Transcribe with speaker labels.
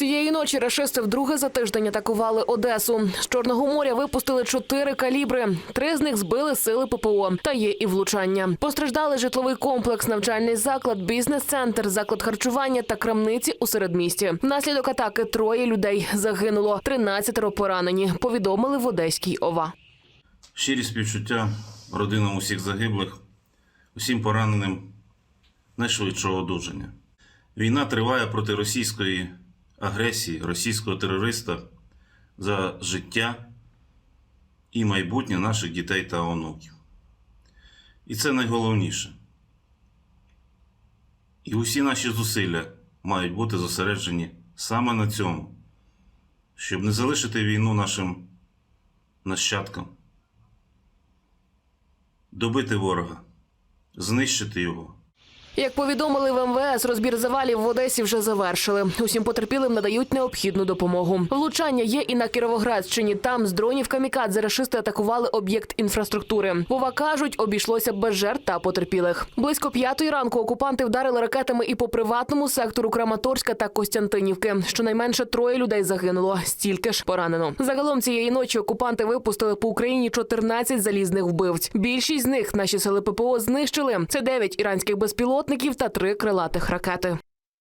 Speaker 1: Цієї ночі рашисти вдруге за тиждень атакували Одесу. З Чорного моря випустили чотири калібри. Три з них збили сили ППО. Та є і влучання. Постраждали житловий комплекс, навчальний заклад, бізнес-центр, заклад харчування та крамниці у середмісті. Внаслідок атаки троє людей загинуло, 13 поранені. Повідомили в Одеській ОВА.
Speaker 2: Щирі співчуття родинам усіх загиблих, усім пораненим найшвидшого одужання. Війна триває проти російської агресії, російського терориста за життя і майбутнє наших дітей та онуків. І це найголовніше. І усі наші зусилля мають бути зосереджені саме на цьому, щоб не залишити війну нашим нащадкам добити ворога, знищити його.
Speaker 1: Як повідомили в МВС, розбір завалів в Одесі вже завершили. Усім потерпілим надають необхідну допомогу. Влучання є і на Кіровоградщині. Там з дронів камікадзе рашисти атакували об'єкт інфраструктури. Вова кажуть, обійшлося без жертв та потерпілих. Близько п'ятої ранку окупанти вдарили ракетами і по приватному сектору Краматорська та Костянтинівки. Щонайменше троє людей загинуло, стільки ж поранено. Загалом цієї ночі окупанти випустили по Україні 14 залізних вбивць. Більшість з них наші сили ППО знищили. Це 9 іранських безпілотників та три крилатих ракети.